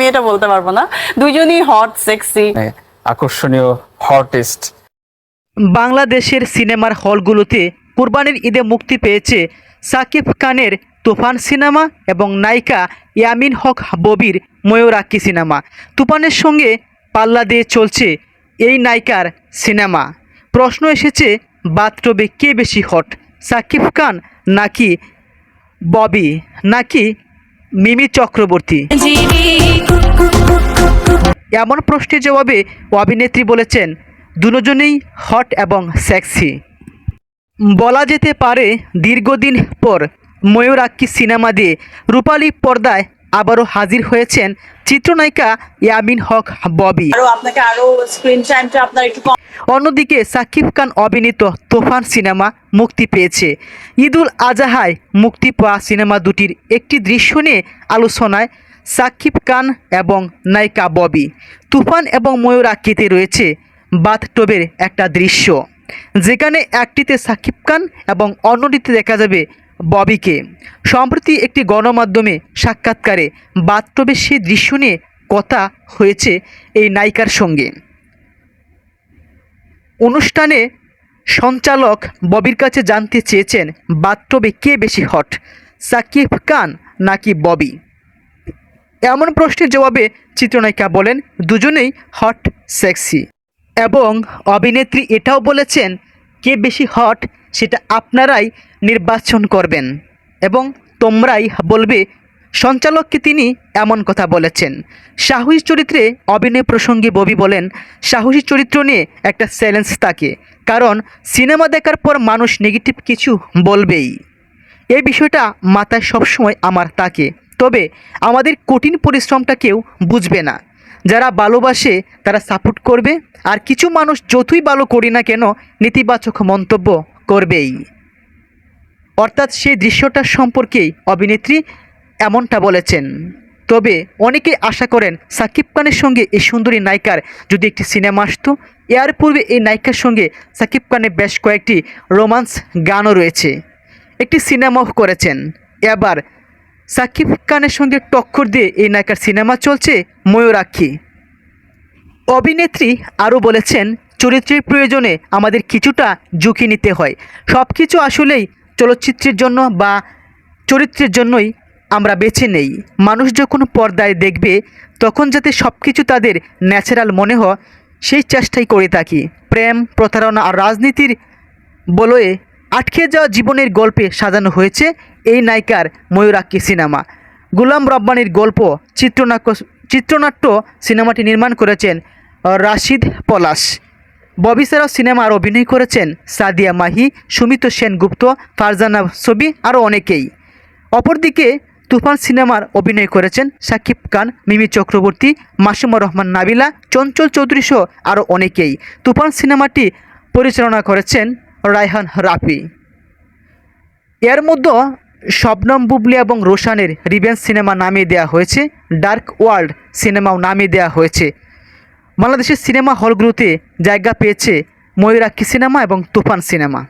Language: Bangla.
আমি এটা বলতে পারব না। দুইজনই হট সেক্সি আকর্ষণীয় হটেস্ট বাংলাদেশের সিনেমার হলগুলোতে কুরবানির ঈদে মুক্তি পেয়েছে সাকিব খানের তুফান সিনেমা এবং নায়িকা ইয়ামিন হক ববির ময়ূরাক্ষী সিনেমা। তুফানের সঙ্গে পাল্লা দিয়ে চলছে এই নায়িকার সিনেমা। প্রশ্ন এসেছে বাথটবে কে বেশি হট সাকিব খান নাকি ববি? নাকি মিমি চক্রবর্তী। এমন প্রশ্নের জবাবে অভিনেত্রী বলেছেন, দুজনেই হট এবং সেক্সি। বলা যেতে পারে, দীর্ঘদিন পর ময়ূরাক্ষী সিনেমা দিয়ে রূপালী পর্দায় আবারও হাজির হয়েছেন চিত্রনায়িকা ইয়ামিন হক ববি। আপনাকে আরও স্ক্রিন টাইমটা আপনার একটু অন্যদিকে সাকিব খান অভিনীত তোফান সিনেমা মুক্তি পেয়েছে। ঈদুল আজাহায় মুক্তি পাওয়া সিনেমা দুটির একটি দৃশ্য নিয়ে আলোচনায় সাকিব খান এবং নায়িকা ববি। তুফান এবং ময়ূর আকৃতি রয়েছে বাথটবের একটা দৃশ্য। যেখানে একটিতে সাকিব খান এবং অন্যটিতে দেখা যাবে ববিকে। সম্প্রতি একটি গণমাধ্যমে সাক্ষাৎকারে বাথটবের সেই দৃশ্য নিয়ে কথা হয়েছে এই নায়িকার সঙ্গে। অনুষ্ঠানে সঞ্চালক ববির কাছে জানতে চেয়েছেন বাথটবে কে বেশি হট, সাকিব খান নাকি ববি? এমন প্রশ্নের জবাবে চিত্রনায়িকা বলেন, দুজনেই হট, সেক্সি। এবং অভিনেত্রী এটাও বলেছেন কে বেশি হট সেটা আপনারাই নির্বাচন করবেন এবং তোমরাই বলবে, সঞ্চালককে তিনি এমন কথা বলেছেন। সাহসী চরিত্রে অভিনয় প্রসঙ্গে ববি বলেন, সাহসী চরিত্র নিয়ে একটা চ্যালেঞ্জ থাকে, কারণ সিনেমা দেখার পর মানুষ নেগেটিভ কিছু বলবেই। এই বিষয়টা মাথায় সবসময় আমার থাকে, তবে আমাদের কঠিন পরিশ্রমটা কেউ বুঝবে না। যারা ভালোবাসে তারা সাপোর্ট করবে, আর কিছু মানুষ যতই ভালো করি না কেন নেতিবাচক মন্তব্য করবেই। অর্থাৎ সেই দৃশ্যটার সম্পর্কেই অভিনেত্রী এমনটা বলেছেন। তবে অনেকেই আশা করেন সাকিব খানের সঙ্গে এই সুন্দরী নায়িকার যদি একটি সিনেমা আসতো, এর পূর্বে এই নায়িকার সঙ্গে সাকিব খানের বেশ কয়েকটি রোমান্স গানও রয়েছে। একটি সিনেমাও করেছেন। এবার সাকিব খানের সঙ্গে টক্কর দিয়ে এই নায়িকার সিনেমা চলছে ময়ূরাক্ষী। অভিনেত্রী আরও বলেছেন, চরিত্রের প্রয়োজনে আমাদের কিছুটা ঝুঁকি নিতে হয়। সব কিছু আসলেই চলচ্চিত্রের জন্য বা চরিত্রের জন্যই আমরা বেছে নেই। মানুষ যখন পর্দায় দেখবে, তখন যাতে সব কিছু তাদের ন্যাচারাল মনে হয়, সেই চেষ্টাই করে থাকি। প্রেম, প্রতারণা আর রাজনীতির বলয়ে আটকে যাওয়া জীবনের গল্পে সাজানো হয়েছে এই নায়িকার ময়ূরাক্ষী সিনেমা। গুলাম রব্বানির গল্প, চিত্রনাট্য চিত্রনাট্য সিনেমাটি নির্মাণ করেছেন রাশিদ পলাশ। ববি ছাড়াও সিনেমার অভিনয় করেছেন সাদিয়া মাহি, সুমিত সেনগুপ্ত, ফারজানা ছবি আরও অনেকেই। অপরদিকে তুফান সিনেমার অভিনয় করেছেন সাকিব খান, মিমি চক্রবর্তী, মাসুমা রহমান নাবিলা, চঞ্চল চৌধুরী সহ আরও অনেকেই। তুফান সিনেমাটি পরিচালনা করেছেন রায়হান রাফি। এর মধ্যে শবনম বুবলি এবং রোশানের রিভেন্স সিনেমা নামিয়ে দেওয়া হয়েছে, ডার্ক ওয়ার্ল্ড সিনেমাও নামিয়ে দেওয়া হয়েছে। বাংলাদেশের সিনেমা হলগুলোতে জায়গা পেয়েছে ময়ূরাক্ষী সিনেমা এবং তুফান সিনেমা।